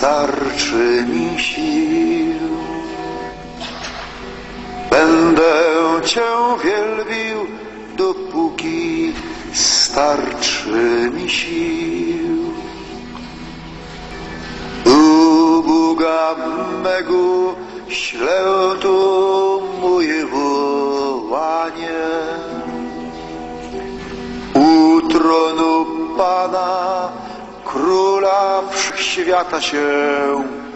starczy mi sił. Będę Cię wielbił, dopóki starczy mi sił. U Boga mego ślę to Wszechświata się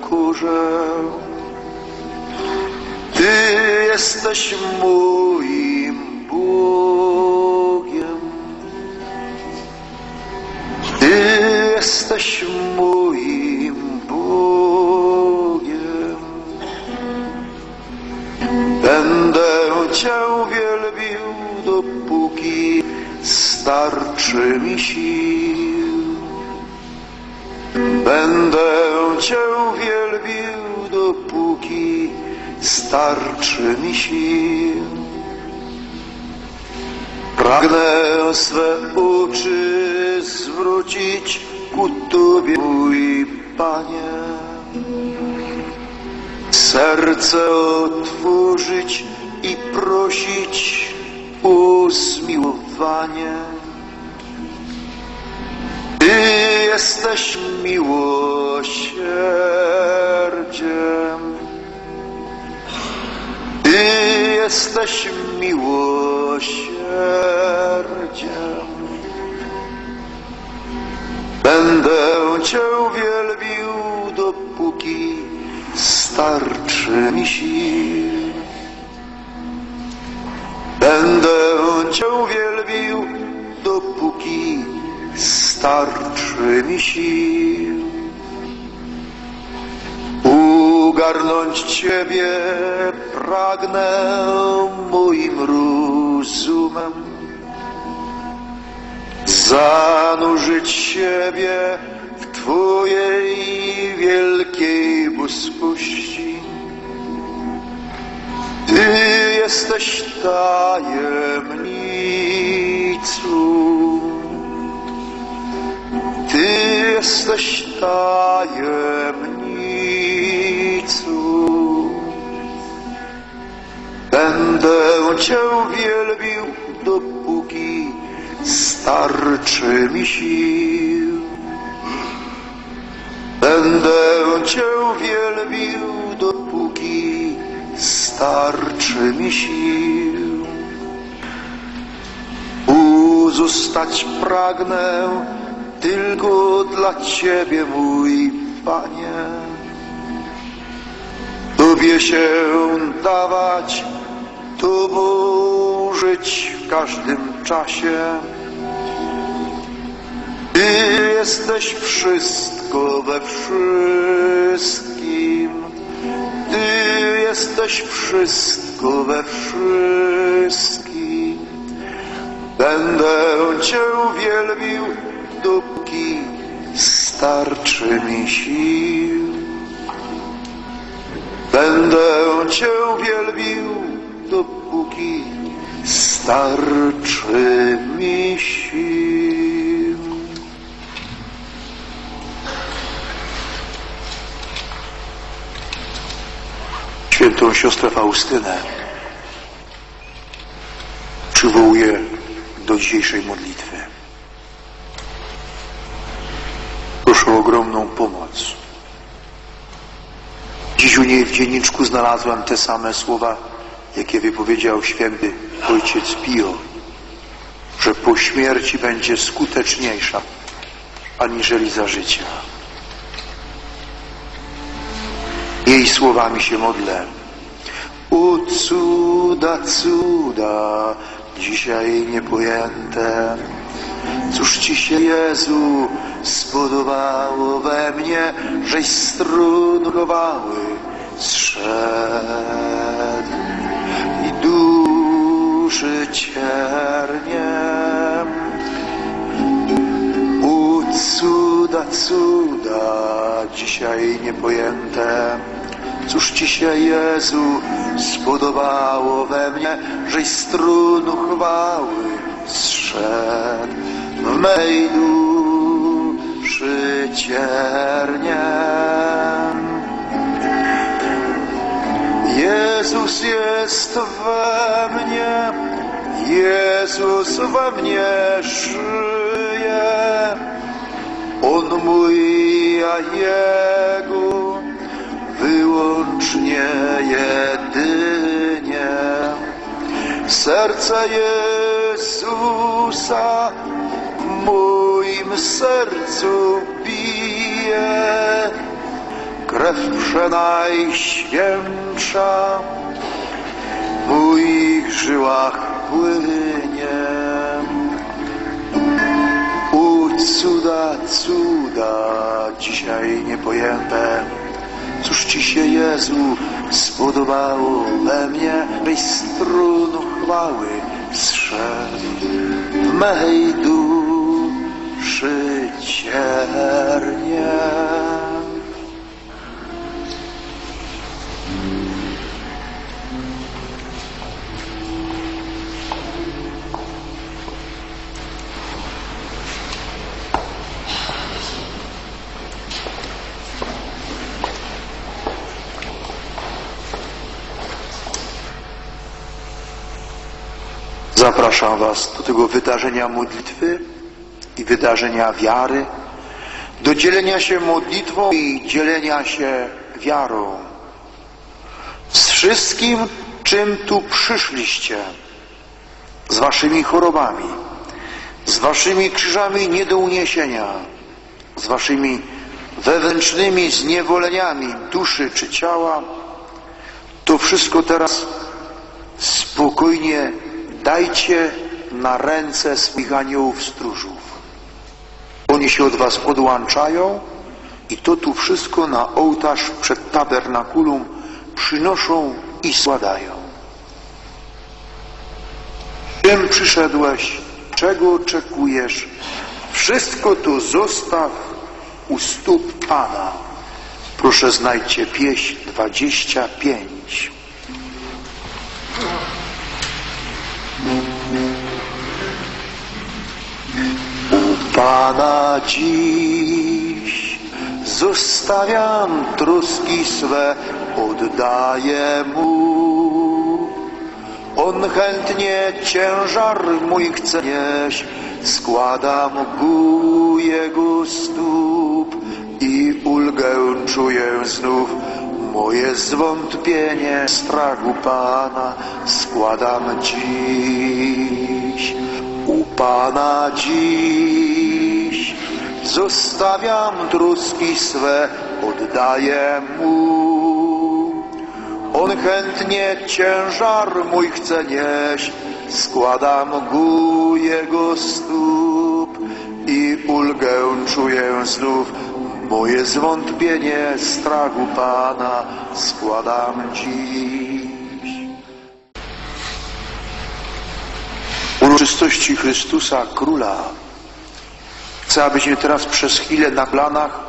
kurzę. Ty jesteś moim Bogiem. Ty jesteś moim Bogiem. Będę Cię wielbił, dopóki starczy mi sił. Cię wielbił, dopóki starczy mi sił. Pragnę swe oczy zwrócić ku Tobie, mój Panie. Serce otworzyć i prosić o zmiłowanie. Jesteś miłosierdziem. Ty jesteś miłosierdziem. Będę Cię wielbił, dopóki starczy mi sił. Będę Cię wielbił, starczy mi sił. Ugarnąć Ciebie pragnę moim rozumem. Zanurzyć siebie w Twojej wielkiej boskości. Ty jesteś tajemnicą. Jesteś tajemnicą. Będę Cię wielbił, dopóki starczy mi sił. Będę Cię wielbił, dopóki starczy mi sił. Uzostać pragnę tylko dla Ciebie, mój Panie. Tobie się dawać, Tobą żyć w każdym czasie. Ty jesteś wszystko we wszystkim. Ty jesteś wszystko we wszystkim. Będę Cię wielbił, dopóki starczy mi sił. Będę Cię wielbił, dopóki starczy mi sił. Świętą siostrę Faustynę przywołuję do dzisiejszej modlitwy. Proszę o ogromną pomoc. Dziś u niej w dzienniczku znalazłem te same słowa, jakie wypowiedział święty ojciec Pio, że po śmierci będzie skuteczniejsza aniżeli za życia. Jej słowami się modlę. O cuda, cuda, dzisiaj niepojęte. Cóż Ci się, Jezu, spodobało we mnie, żeś strun chowały zszedł i duszy cierniem. U cuda, cuda, dzisiaj niepojęte. Cóż Ci się, Jezu, spodobało we mnie, żeś strunu chwały zszedł w mej duszy cierniem. Jezus jest we mnie, Jezus we mnie żyje. On mój, a Jego wyłącznie jedynie. Serce Jezusa moim sercu bije. Krew przenajświętsza w moich żyłach płynie. U cuda, cuda, dzisiaj niepojęte. Cóż Ci się, Jezu, spodobało we mnie, byś strun chwały zszedł w mej duszy ciernie. Zapraszam Was do tego wydarzenia modlitwy i wydarzenia wiary, do dzielenia się modlitwą i dzielenia się wiarą. Z wszystkim, czym tu przyszliście, z Waszymi chorobami, z Waszymi krzyżami nie do uniesienia, z Waszymi wewnętrznymi zniewoleniami duszy czy ciała, to wszystko teraz spokojnie dajcie na ręce swoich aniołów stróżów. Oni się od was odłączają i to tu wszystko na ołtarz przed tabernakulum przynoszą i składają. Czym przyszedłeś? Czego oczekujesz? Wszystko to zostaw u stóp Pana. Proszę znajdźcie pieśń 25. Pana dziś zostawiam troski swe, oddaję Mu. On chętnie ciężar mój chce nieść, składam ku Jego stóp i ulgę czuję znów. Moje zwątpienie, strachu Pana składam dziś. U Pana dziś zostawiam troski swe, oddaję Mu. On chętnie ciężar mój chce nieść, składam ku Jego stóp i ulgę czuję znów. Moje zwątpienie, strachu Pana składam dziś. Uroczystości Chrystusa Króla chcę, abyśmy teraz przez chwilę na planach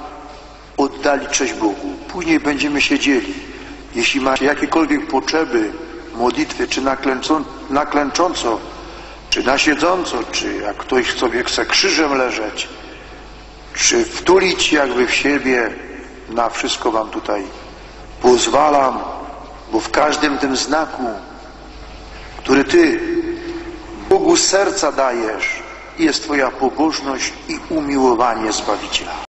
oddali cześć Bogu. Później będziemy się dzieli. Jeśli macie jakiekolwiek potrzeby modlitwy, czy naklęcą, naklęcząco, czy na siedząco, czy jak ktoś sobie chce krzyżem leżeć, czy wtulić jakby w siebie, na wszystko Wam tutaj pozwalam, bo w każdym tym znaku, który Ty Bogu serca dajesz, jest Twoja pobożność i umiłowanie Zbawiciela.